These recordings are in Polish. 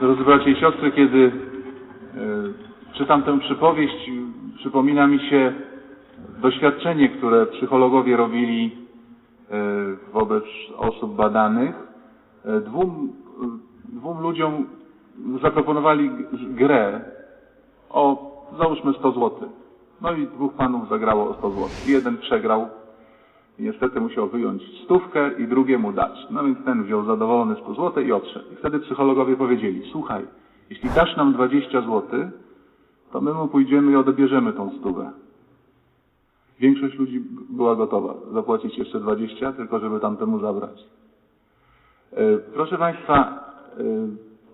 Drodzy bracia i siostry, kiedy e, czytam tę przypowieść, przypomina mi się doświadczenie, które psychologowie robili e, wobec osób badanych. E, Dwóm, dwóm ludziom zaproponowali grę o załóżmy 100 zł. No i dwóch panów zagrało o 100 zł. Jeden przegrał niestety musiał wyjąć stówkę i drugiemu dać. No więc ten wziął zadowolony 100 zł i odszedł. I wtedy psychologowie powiedzieli, słuchaj, jeśli dasz nam 20 zł, to my mu pójdziemy i odbierzemy tą stówę. Większość ludzi była gotowa zapłacić jeszcze 20, tylko żeby tamtemu zabrać. E, Proszę Państwa, e,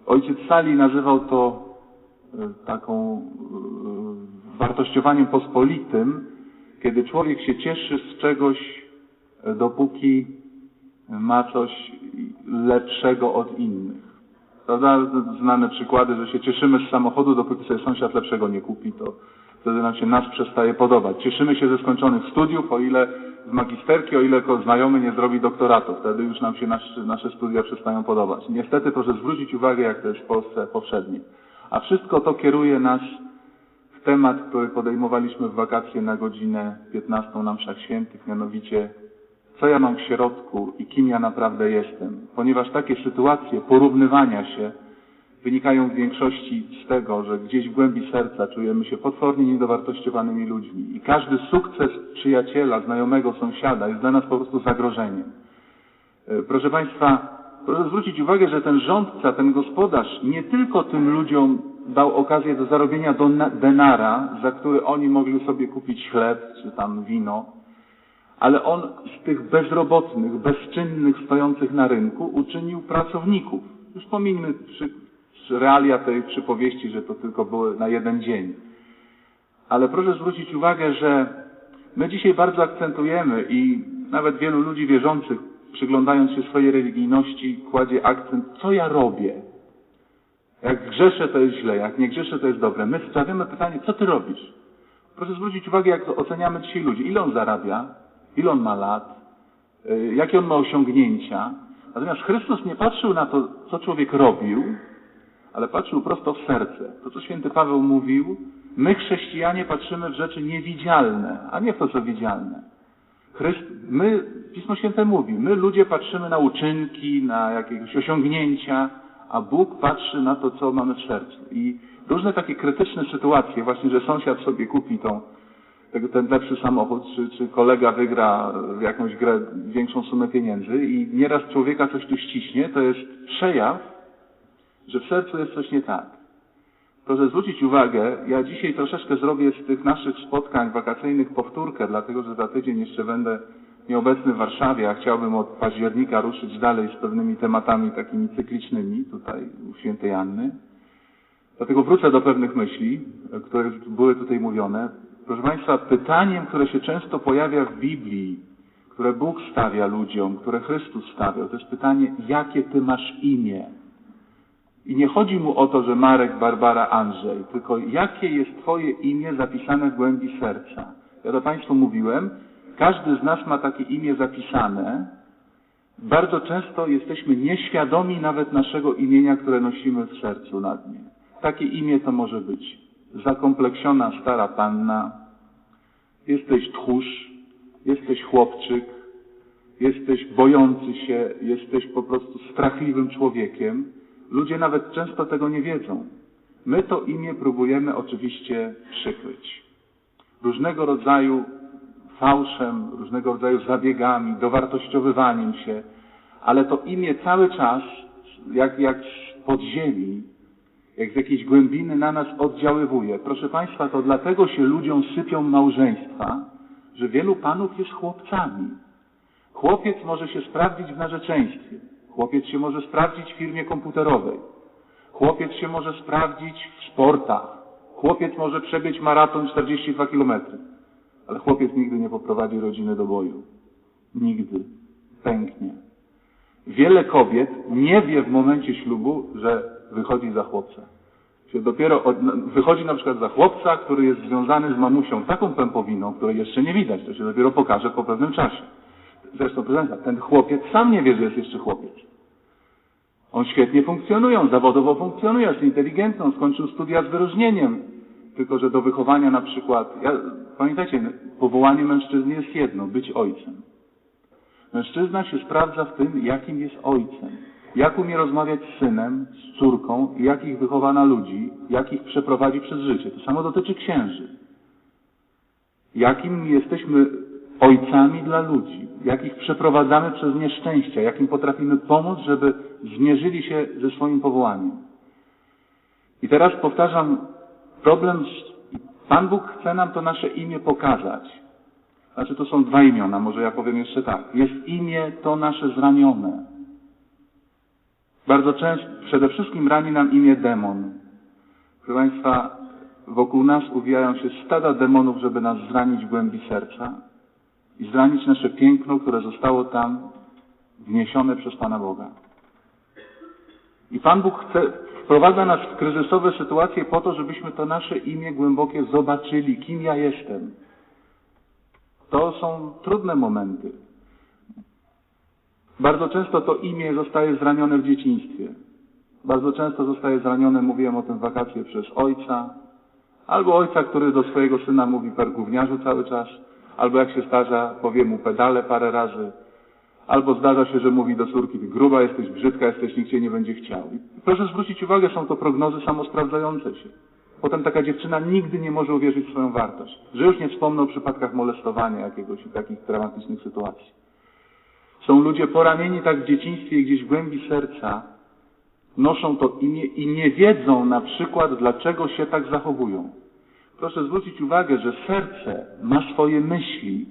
ojciec Sali nazywał to e, taką wartościowaniem pospolitym, kiedy człowiek się cieszy z czegoś, dopóki ma coś lepszego od innych. Prawda? Znane przykłady, że się cieszymy z samochodu, dopóki sobie sąsiad lepszego nie kupi, to wtedy nam się nas przestaje podobać. Cieszymy się ze skończonych studiów, o ile z magisterki, o ile znajomy nie zrobi doktoratu. Wtedy już nam się nasze, nasze studia przestają podobać. Niestety proszę zwrócić uwagę, jak to jest w Polsce powszednie. A wszystko to kieruje nas w temat, który podejmowaliśmy w wakacje na godzinę 15 na mszach świętych, mianowicie co ja mam w środku i kim ja naprawdę jestem. Ponieważ takie sytuacje porównywania się wynikają w większości z tego, że gdzieś w głębi serca czujemy się potwornie niedowartościowanymi ludźmi i każdy sukces przyjaciela, znajomego, sąsiada jest dla nas po prostu zagrożeniem. E, Proszę Państwa, proszę zwrócić uwagę, że ten rządca, ten gospodarz nie tylko tym ludziom dał okazję do zarobienia denara, za który oni mogli sobie kupić chleb czy tam wino, ale on z tych bezrobotnych, bezczynnych, stojących na rynku uczynił pracowników. Już pomińmy przy, przy realia tej przypowieści, że to tylko były na jeden dzień. Ale proszę zwrócić uwagę, że my dzisiaj bardzo akcentujemy i nawet wielu ludzi wierzących, przyglądając się swojej religijności, kładzie akcent, co ja robię. Jak grzeszę, to jest źle, jak nie grzeszę, to jest dobre. My stawiamy pytanie, co ty robisz? Proszę zwrócić uwagę, jak to oceniamy dzisiaj ludzi. Ile on zarabia? Ile on ma lat? Y, Jakie on ma osiągnięcia? Natomiast Chrystus nie patrzył na to, co człowiek robił, ale patrzył prosto w serce. To, co święty Paweł mówił, my chrześcijanie patrzymy w rzeczy niewidzialne, a nie w to, co widzialne. Chryst, my, Pismo Święte mówi, my ludzie patrzymy na uczynki, na jakieś osiągnięcia, a Bóg patrzy na to, co mamy w sercu. I różne takie krytyczne sytuacje, właśnie, że sąsiad sobie kupi tą, tego- ten lepszy samochód, czy, czy kolega wygra w jakąś grę większą sumę pieniędzy i nieraz człowieka coś tu ściśnie, to jest przejaw, że w sercu jest coś nie tak. Proszę zwrócić uwagę, ja dzisiaj troszeczkę zrobię z tych naszych spotkań wakacyjnych powtórkę, dlatego że za tydzień jeszcze będę nieobecny w Warszawie, a chciałbym od października ruszyć dalej z pewnymi tematami takimi cyklicznymi tutaj u świętej Anny. Dlatego wrócę do pewnych myśli, które były tutaj mówione. Proszę Państwa, pytaniem, które się często pojawia w Biblii, które Bóg stawia ludziom, które Chrystus stawiał, to jest pytanie, jakie Ty masz imię? I nie chodzi mu o to, że Marek, Barbara, Andrzej, tylko jakie jest Twoje imię zapisane w głębi serca. Ja do Państwu mówiłem, każdy z nas ma takie imię zapisane. Bardzo często jesteśmy nieświadomi nawet naszego imienia, które nosimy w sercu na dnie. Takie imię to może być zakompleksiona stara panna, jesteś tchórz, jesteś chłopczyk, jesteś bojący się, jesteś po prostu strachliwym człowiekiem. Ludzie nawet często tego nie wiedzą. My to imię próbujemy oczywiście przykryć. Różnego rodzaju fałszem, różnego rodzaju zabiegami, dowartościowywaniem się, ale to imię cały czas, jak, jak z podziemi, jak z jakiejś głębiny na nas oddziaływuje. Proszę Państwa, to dlatego się ludziom sypią małżeństwa, że wielu panów jest chłopcami. Chłopiec może się sprawdzić w narzeczeństwie. Chłopiec się może sprawdzić w firmie komputerowej. Chłopiec się może sprawdzić w sportach. Chłopiec może przebiec maraton 42 km. Ale chłopiec nigdy nie poprowadzi rodziny do boju. Nigdy. Pęknie. Wiele kobiet nie wie w momencie ślubu, że wychodzi za chłopca. Dopiero od, wychodzi na przykład za chłopca, który jest związany z mamusią taką pępowiną, której jeszcze nie widać. To się dopiero pokaże po pewnym czasie. Zresztą, proszę Państwa, ten chłopiec sam nie wie, że jest jeszcze chłopiec. On świetnie funkcjonuje, on zawodowo funkcjonuje, jest inteligentny, on skończył studia z wyróżnieniem. Tylko, że do wychowania na przykład, ja, pamiętajcie, powołanie mężczyzny jest jedno, być ojcem. Mężczyzna się sprawdza w tym, jakim jest ojcem. Jak umie rozmawiać z synem, z córką, jak ich wychowa na ludzi, jak ich przeprowadzi przez życie. To samo dotyczy księży. Jakim jesteśmy ojcami dla ludzi, jak ich przeprowadzamy przez nieszczęścia, jak im potrafimy pomóc, żeby zmierzyli się ze swoim powołaniem. I teraz powtarzam, problem, Pan Bóg chce nam to nasze imię pokazać. Znaczy to są dwa imiona, może ja powiem jeszcze tak. Jest imię to nasze zranione. Bardzo często, przede wszystkim rani nam imię demon. Proszę Państwa, wokół nas uwijają się stada demonów, żeby nas zranić w głębi serca i zranić nasze piękno, które zostało tam wniesione przez Pana Boga. I Pan Bóg chce, wprowadza nas w kryzysowe sytuacje po to, żebyśmy to nasze imię głębokie zobaczyli, kim ja jestem. To są trudne momenty. Bardzo często to imię zostaje zranione w dzieciństwie. Bardzo często zostaje zranione, mówiłem o tym wakacje, przez ojca, albo ojca, który do swojego syna mówi per gówniarzu cały czas, albo jak się starza, powie mu pedale parę razy, albo zdarza się, że mówi do córki, ty gruba jesteś, brzydka jesteś, nikt cię nie będzie chciał. I proszę zwrócić uwagę, są to prognozy samosprawdzające się. Potem taka dziewczyna nigdy nie może uwierzyć w swoją wartość. Że już nie wspomnę o przypadkach molestowania jakiegoś i takich dramatycznych sytuacji. Są ludzie poranieni tak w dzieciństwie gdzieś w głębi serca, noszą to imię i nie wiedzą na przykład, dlaczego się tak zachowują. Proszę zwrócić uwagę, że serce ma swoje myśli,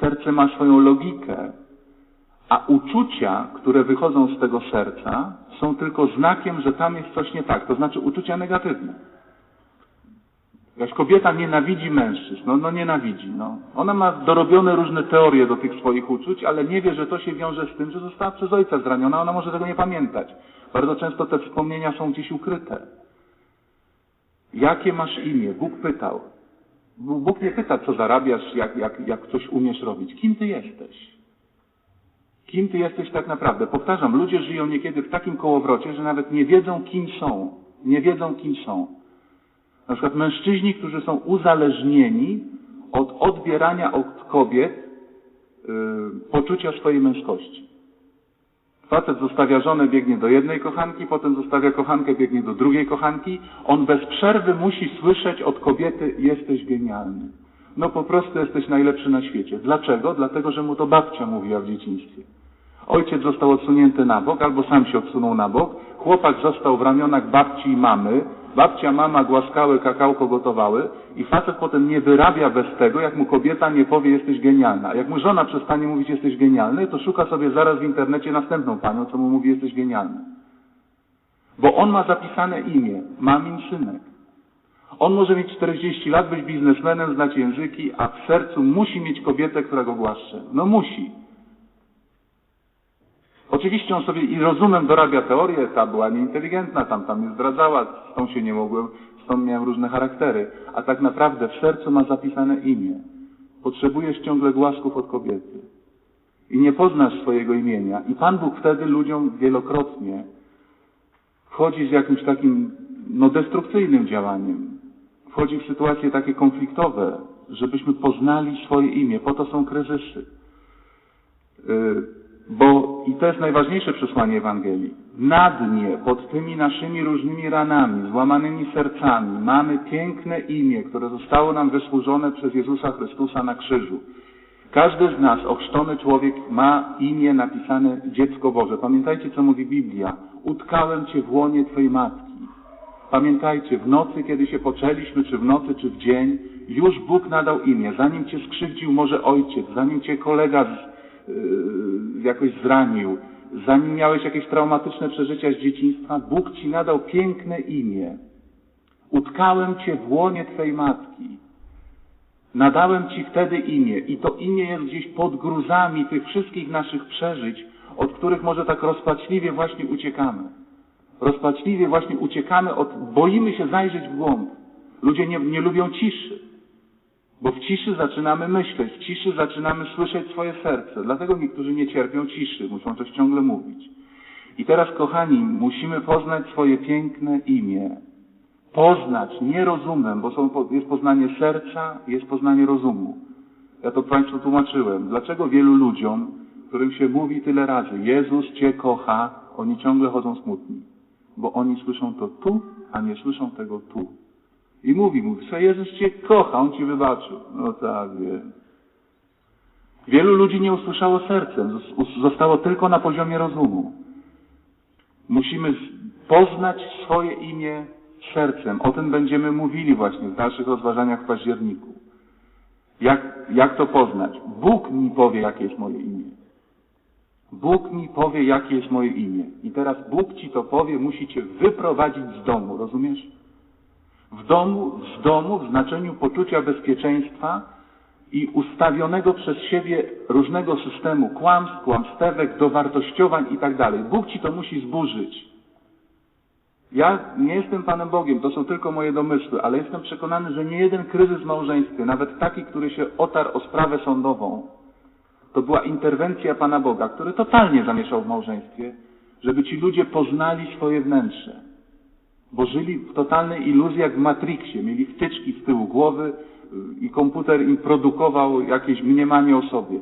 serce ma swoją logikę, a uczucia, które wychodzą z tego serca, są tylko znakiem, że tam jest coś nie tak, to znaczy uczucia negatywne. Jakaś kobieta nienawidzi mężczyzn, no, no nienawidzi. No. Ona ma dorobione różne teorie do tych swoich uczuć, ale nie wie, że to się wiąże z tym, że została przez ojca zraniona, ona może tego nie pamiętać. Bardzo często te wspomnienia są gdzieś ukryte. Jakie masz imię? Bóg pytał. Bóg nie pyta, co zarabiasz, jak, jak, jak coś umiesz robić. Kim ty jesteś? Kim ty jesteś tak naprawdę? Powtarzam, ludzie żyją niekiedy w takim kołowrocie, że nawet nie wiedzą, kim są. Nie wiedzą, kim są. Na przykład mężczyźni, którzy są uzależnieni od odbierania od kobiet yy, poczucia swojej męskości. Facet zostawia żonę, biegnie do jednej kochanki, potem zostawia kochankę, biegnie do drugiej kochanki. On bez przerwy musi słyszeć od kobiety, jesteś genialny. No po prostu jesteś najlepszy na świecie. Dlaczego? Dlatego, że mu to babcia mówiła w dzieciństwie. Ojciec został odsunięty na bok, albo sam się odsunął na bok. Chłopak został w ramionach babci i mamy. Babcia, mama głaskały, kakałko gotowały i facet potem nie wyrabia bez tego, jak mu kobieta nie powie, jesteś genialna. Jak mu żona przestanie mówić, jesteś genialny, to szuka sobie zaraz w internecie następną panią, co mu mówi, jesteś genialny. Bo on ma zapisane imię, mamin synek. On może mieć 40 lat, być biznesmenem, znać języki, a w sercu musi mieć kobietę, która go głaszcze. No musi. Oczywiście on sobie i rozumem dorabia teorię, ta była nieinteligentna, tam tam mnie zdradzała, z tą się nie mogłem, z tą miałem różne charaktery. A tak naprawdę w sercu ma zapisane imię. Potrzebujesz ciągle głasków od kobiety. I nie poznasz swojego imienia. I Pan Bóg wtedy ludziom wielokrotnie wchodzi z jakimś takim no, destrukcyjnym działaniem. Wchodzi w sytuacje takie konfliktowe, żebyśmy poznali swoje imię. Po to są kryzysy. Yy, bo i to jest najważniejsze przesłanie Ewangelii. Na dnie, pod tymi naszymi różnymi ranami, złamanymi sercami, mamy piękne imię, które zostało nam wysłużone przez Jezusa Chrystusa na krzyżu. Każdy z nas, ochrzczony człowiek, ma imię napisane Dziecko Boże. Pamiętajcie, co mówi Biblia. Utkałem Cię w łonie Twojej matki. Pamiętajcie, w nocy, kiedy się poczęliśmy, czy w nocy, czy w dzień, już Bóg nadał imię. Zanim Cię skrzywdził może ojciec, zanim Cię kolega jakoś zranił, zanim miałeś jakieś traumatyczne przeżycia z dzieciństwa, Bóg Ci nadał piękne imię. Utkałem Cię w łonie Twojej matki. Nadałem Ci wtedy imię i to imię jest gdzieś pod gruzami tych wszystkich naszych przeżyć, od których może tak rozpaczliwie właśnie uciekamy. Rozpaczliwie właśnie uciekamy od, boimy się zajrzeć w głąb. Ludzie nie, nie lubią ciszy, bo w ciszy zaczynamy myśleć, w ciszy zaczynamy słyszeć swoje serce. Dlatego niektórzy nie cierpią ciszy, muszą coś ciągle mówić. I teraz, kochani, musimy poznać swoje piękne imię. Poznać, nie rozumem, bo są, jest poznanie serca, jest poznanie rozumu. Ja to Państwu tłumaczyłem. Dlaczego wielu ludziom, którym się mówi tyle razy, Jezus Cię kocha, oni ciągle chodzą smutni? Bo oni słyszą to tu, a nie słyszą tego tu. I mówi mu, że Jezus Cię kocha, On Ci wybaczył. No tak, wiem. Wielu ludzi nie usłyszało sercem, zostało tylko na poziomie rozumu. Musimy poznać swoje imię sercem. O tym będziemy mówili właśnie w dalszych rozważaniach w październiku. Jak, jak to poznać? Bóg mi powie, jakie jest moje imię. Bóg mi powie, jakie jest moje imię. I teraz Bóg ci to powie, musi cię wyprowadzić z domu, rozumiesz? W domu, z domu w znaczeniu poczucia bezpieczeństwa i ustawionego przez siebie różnego systemu kłamstw, kłamstewek, dowartościowań i tak dalej. Bóg ci to musi zburzyć. Ja nie jestem Panem Bogiem, to są tylko moje domysły, ale jestem przekonany, że nie jeden kryzys w małżeństwie, nawet taki, który się otarł o sprawę sądową, to była interwencja Pana Boga, który totalnie zamieszał w małżeństwie, żeby ci ludzie poznali swoje wnętrze. Bo żyli w totalnej iluzji jak w Matrixie. Mieli wtyczki z tyłu głowy i komputer im produkował jakieś mniemanie o sobie.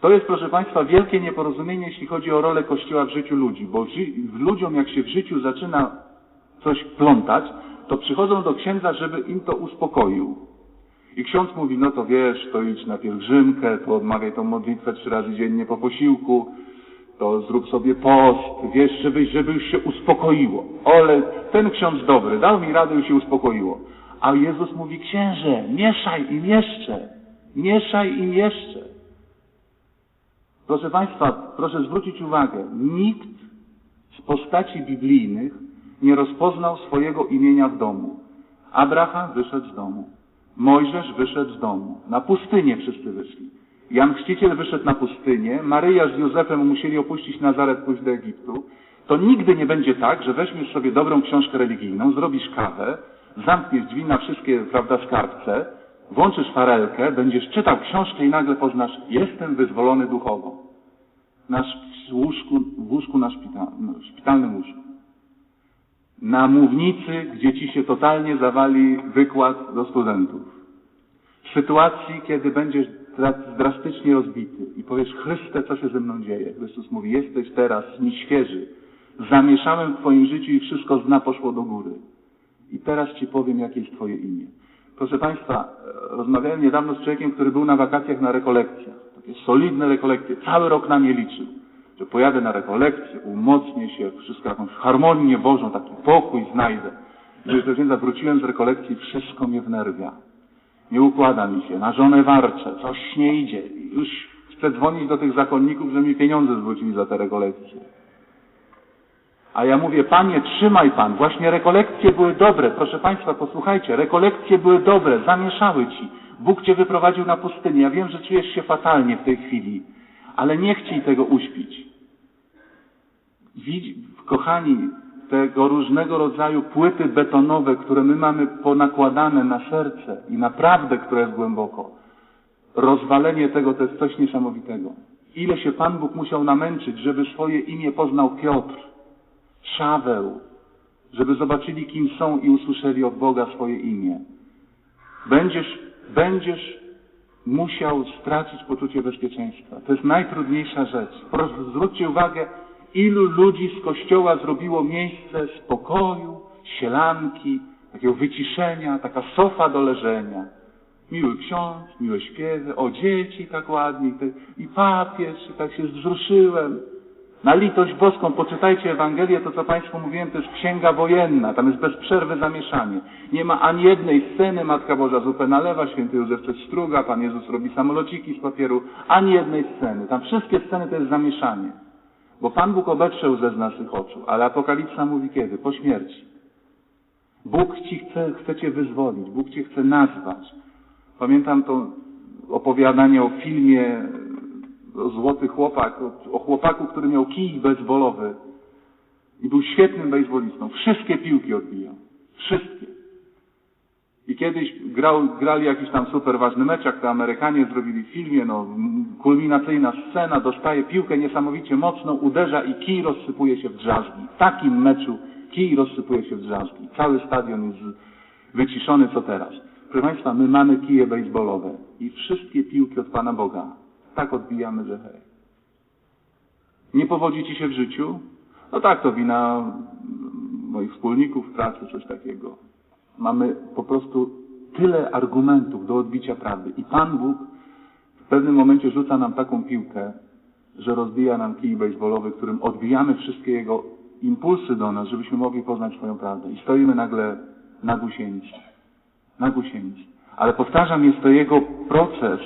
To jest, proszę Państwa, wielkie nieporozumienie, jeśli chodzi o rolę Kościoła w życiu ludzi, bo ludziom, jak się w życiu zaczyna coś plątać, to przychodzą do księdza, żeby im to uspokoił. I ksiądz mówi, no to wiesz, to idź na pielgrzymkę, to odmawiaj tą modlitwę trzy razy dziennie po posiłku, to zrób sobie post, wiesz, żeby, żeby już się uspokoiło. Ale ten ksiądz dobry, dał mi radę i się uspokoiło. A Jezus mówi, księże, mieszaj im jeszcze, mieszaj im jeszcze. Proszę Państwa, proszę zwrócić uwagę, nikt z postaci biblijnych nie rozpoznał swojego imienia w domu. Abraham wyszedł z domu. Mojżesz wyszedł z domu. Na pustynię wszyscy wyszli. Jan Chrzciciel wyszedł na pustynię, Maryja z Józefem musieli opuścić Nazaret, pójść do Egiptu. To nigdy nie będzie tak, że weźmiesz sobie dobrą książkę religijną, zrobisz kawę, zamkniesz drzwi na wszystkie, prawda, skarbce, włączysz farelkę, będziesz czytał książkę i nagle poznasz, jestem wyzwolony duchowo. Na łóżku, w łóżku na szpital, szpitalnym łóżku. Na mównicy, gdzie ci się totalnie zawali wykład do studentów. W sytuacji, kiedy będziesz drastycznie rozbity i powiesz, Chryste, co się ze mną dzieje? Chrystus mówi, jesteś teraz nieświeży. Zamieszałem w Twoim życiu i wszystko z dna poszło do góry. I teraz Ci powiem, jakie jest Twoje imię. Proszę Państwa, rozmawiałem niedawno z człowiekiem, który był na wakacjach na rekolekcjach. Takie solidne rekolekcje. Cały rok na nie liczył. Że pojadę na rekolekcję, umocnię się, wszystko jakąś harmonię Bożą, taki pokój znajdę. Gdy do wróciłem z rekolekcji, wszystko mnie wnerwia. Nie układa mi się, na żonę warczę, coś nie idzie. Już chcę dzwonić do tych zakonników, że mi pieniądze zwrócili za te rekolekcje. A ja mówię, panie, trzymaj pan, właśnie rekolekcje były dobre. Proszę państwa, posłuchajcie, rekolekcje były dobre, zamieszały ci. Bóg cię wyprowadził na pustynię. Ja wiem, że czujesz się fatalnie w tej chwili, ale nie chciej tego uśpić. Widz, kochani, tego różnego rodzaju płyty betonowe, które my mamy ponakładane na serce i naprawdę, które jest głęboko. Rozwalenie tego to jest coś niesamowitego. Ile się Pan Bóg musiał namęczyć, żeby swoje imię poznał Piotr, Szaweł, żeby zobaczyli, kim są i usłyszeli od Boga swoje imię. Będziesz, będziesz musiał stracić poczucie bezpieczeństwa. To jest najtrudniejsza rzecz. Proszę, zwróćcie uwagę, ilu ludzi z kościoła zrobiło miejsce spokoju, sielanki, takiego wyciszenia, taka sofa do leżenia. Miły ksiądz, miłe śpiewy, o dzieci tak ładnie, i papież, i tak się wzruszyłem. Na litość boską poczytajcie Ewangelię, to co Państwu mówiłem, to jest księga wojenna, tam jest bez przerwy zamieszanie. Nie ma ani jednej sceny, Matka Boża zupę nalewa, święty Józef coś struga, Pan Jezus robi samolociki z papieru, ani jednej sceny. Tam wszystkie sceny to jest zamieszanie. Bo Pan Bóg obetrze łzę z naszych oczu, ale Apokalipsa mówi kiedy? Po śmierci. Bóg Ci chce, chce Cię wyzwolić, Bóg Cię chce nazwać. Pamiętam to opowiadanie o filmie o Złoty Chłopak, o, chłopaku, który miał kij bejsbolowy i był świetnym bejsbolistą. Wszystkie piłki odbijał. Wszystkie. I kiedyś grał, grali jakiś tam super ważny mecz, jak to Amerykanie zrobili w filmie, no, kulminacyjna scena, dostaje piłkę niesamowicie mocno, uderza i kij rozsypuje się w drzazgi. W takim meczu kij rozsypuje się w drzazgi. Cały stadion jest wyciszony, co teraz. Proszę Państwa, my mamy kije baseballowe i wszystkie piłki od Pana Boga tak odbijamy, że hej. Nie powodzi Ci się w życiu? No tak, to wina moich wspólników pracy, coś takiego. Mamy po prostu tyle argumentów do odbicia prawdy. I Pan Bóg w pewnym momencie rzuca nam taką piłkę, że rozbija nam kij baseballowy, którym odbijamy wszystkie Jego impulsy do nas, żebyśmy mogli poznać swoją prawdę. I stoimy nagle na gusienicy. Na gusienicy. Ale powtarzam, jest to Jego proces,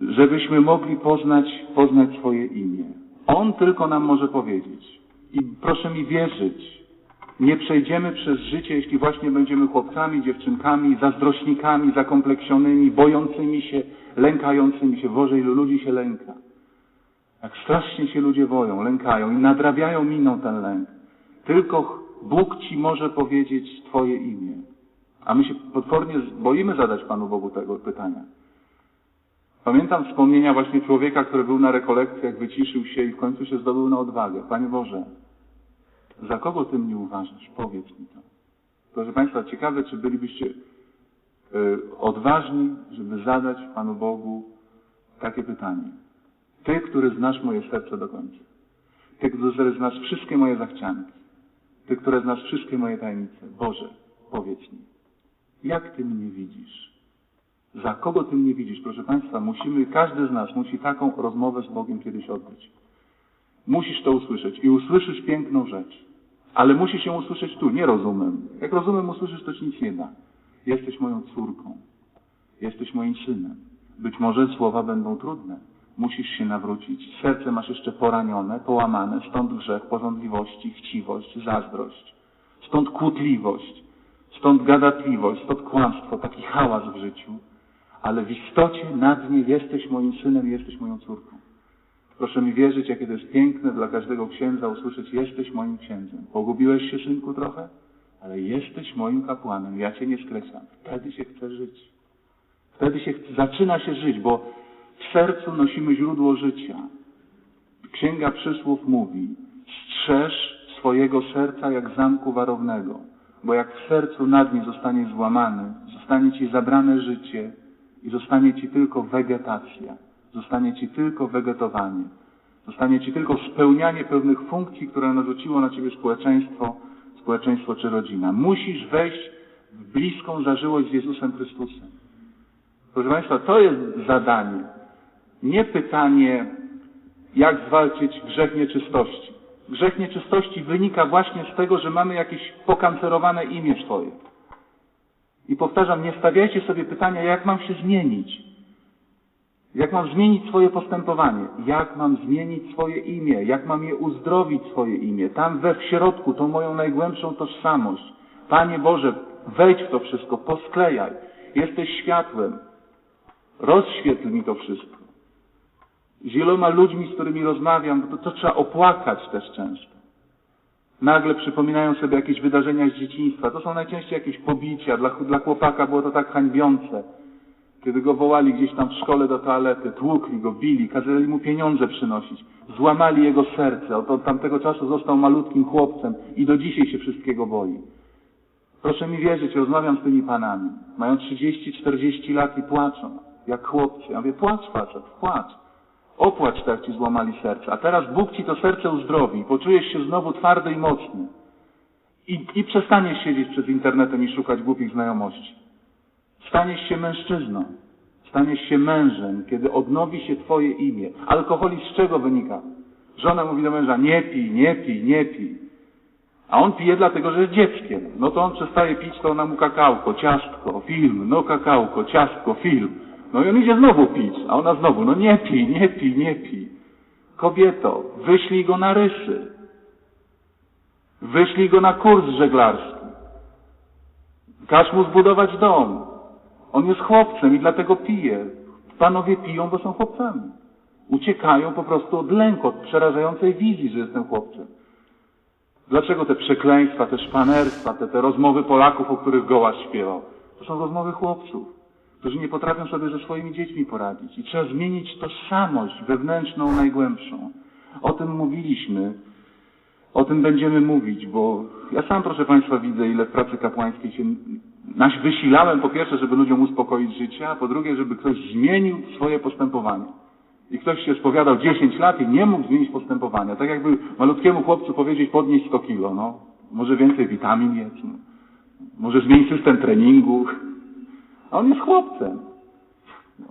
żebyśmy mogli poznać, poznać swoje imię. On tylko nam może powiedzieć. I proszę mi wierzyć, nie przejdziemy przez życie, jeśli właśnie będziemy chłopcami, dziewczynkami, zazdrośnikami, zakompleksionymi, bojącymi się, lękającymi się. Boże, ilu ludzi się lęka. Jak strasznie się ludzie boją, lękają i nadrabiają miną ten lęk. Tylko Bóg Ci może powiedzieć Twoje imię. A my się potwornie boimy zadać Panu Bogu tego pytania. Pamiętam wspomnienia właśnie człowieka, który był na rekolekcjach, wyciszył się i w końcu się zdobył na odwagę. Panie Boże, za kogo Ty mnie uważasz? Powiedz mi to. Proszę Państwa, ciekawe, czy bylibyście y, odważni, żeby zadać Panu Bogu takie pytanie. Ty, który znasz moje serce do końca. Ty, który znasz wszystkie moje zachcianki. Ty, który znasz wszystkie moje tajemnice. Boże, powiedz mi, jak Ty mnie widzisz? Za kogo Ty mnie widzisz? Proszę Państwa, musimy, każdy z nas musi taką rozmowę z Bogiem kiedyś odbyć. Musisz to usłyszeć i usłyszysz piękną rzecz. Ale musisz ją usłyszeć tu, nie rozumem. Jak rozumem usłyszysz, to ci nic nie da. Jesteś moją córką. Jesteś moim synem. Być może słowa będą trudne. Musisz się nawrócić. Serce masz jeszcze poranione, połamane, stąd grzech, porządliwości, chciwość, zazdrość. Stąd kłótliwość, stąd gadatliwość, stąd kłamstwo, taki hałas w życiu. Ale w istocie na dnie jesteś moim synem, jesteś moją córką. Proszę mi wierzyć, jakie to jest piękne dla każdego księdza usłyszeć, jesteś moim księdzem. Pogubiłeś się, synku, trochę? Ale jesteś moim kapłanem, ja cię nie skreślam. Wtedy się chce żyć. Wtedy się chce, zaczyna się żyć, bo w sercu nosimy źródło życia. Księga Przysłów mówi, strzeż swojego serca jak zamku warownego, bo jak w sercu na dnie zostanie złamany, zostanie ci zabrane życie i zostanie ci tylko wegetacja. Zostanie ci tylko wegetowanie. Zostanie ci tylko spełnianie pewnych funkcji, które narzuciło na ciebie społeczeństwo, społeczeństwo czy rodzina. Musisz wejść w bliską zażyłość z Jezusem Chrystusem. Proszę Państwa, to jest zadanie. Nie pytanie, jak zwalczyć grzech nieczystości. Grzech nieczystości wynika właśnie z tego, że mamy jakieś pokancerowane imię swoje. I powtarzam, nie stawiajcie sobie pytania, jak mam się zmienić. Jak mam zmienić swoje postępowanie? Jak mam zmienić swoje imię? Jak mam je uzdrowić swoje imię? Tam we w środku, tą moją najgłębszą tożsamość. Panie Boże, wejdź w to wszystko, posklejaj. Jesteś światłem. Rozświetl mi to wszystko. Z wieloma ludźmi, z którymi rozmawiam, to, to trzeba opłakać też często. Nagle przypominają sobie jakieś wydarzenia z dzieciństwa. To są najczęściej jakieś pobicia. Dla, dla chłopaka było to tak hańbiące kiedy go wołali gdzieś tam w szkole do toalety, tłukli go, bili, kazali mu pieniądze przynosić, złamali jego serce. Od, od tamtego czasu został malutkim chłopcem i do dzisiaj się wszystkiego boi. Proszę mi wierzyć, rozmawiam z tymi panami. Mają 30-40 lat i płaczą, jak chłopcy. Ja mówię, płacz facet, płacz. Opłacz tak, ci złamali serce. A teraz Bóg ci to serce uzdrowi. Poczujesz się znowu twardy i mocny. I, I przestaniesz siedzieć przed internetem i szukać głupich znajomości. Staniesz się mężczyzną, staniesz się mężem, kiedy odnowi się Twoje imię. Alkoholizm z czego wynika? Żona mówi do męża, nie pij, nie pij, nie pij. A on pije dlatego, że jest dzieckiem. No to on przestaje pić, to ona mu kakałko, ciastko, film, no kakałko, ciastko, film. No i on idzie znowu pić, a ona znowu, no nie pij, nie pij, nie pij. Kobieto, wyślij go na rysy. Wyślij go na kurs żeglarski. Każ mu zbudować dom. On jest chłopcem i dlatego pije. Panowie piją, bo są chłopcami. Uciekają po prostu od lęku, od przerażającej wizji, że jestem chłopcem. Dlaczego te przekleństwa, te szpanerstwa, te, te rozmowy Polaków, o których Gołaś śpiewał? To są rozmowy chłopców, którzy nie potrafią sobie ze swoimi dziećmi poradzić. I trzeba zmienić tożsamość wewnętrzną, najgłębszą. O tym mówiliśmy, o tym będziemy mówić, bo ja sam, proszę Państwa, widzę, ile w pracy kapłańskiej się naś wysilałem, po pierwsze, żeby ludziom uspokoić życie, a po drugie, żeby ktoś zmienił swoje postępowanie. I ktoś się spowiadał 10 lat i nie mógł zmienić postępowania. Tak jakby malutkiemu chłopcu powiedzieć podnieść 100 kilo, no. Może więcej witamin jedz, no. może zmienić system treningu. A on jest chłopcem.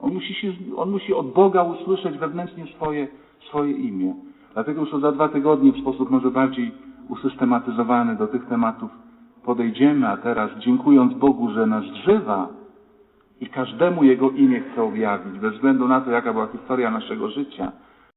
On musi, się, on musi od Boga usłyszeć wewnętrznie swoje, swoje imię. Dlatego już za dwa tygodnie w sposób może bardziej usystematyzowany do tych tematów podejdziemy, a teraz dziękując Bogu, że nas żywa i każdemu Jego imię chce objawić, bez względu na to, jaka była historia naszego życia,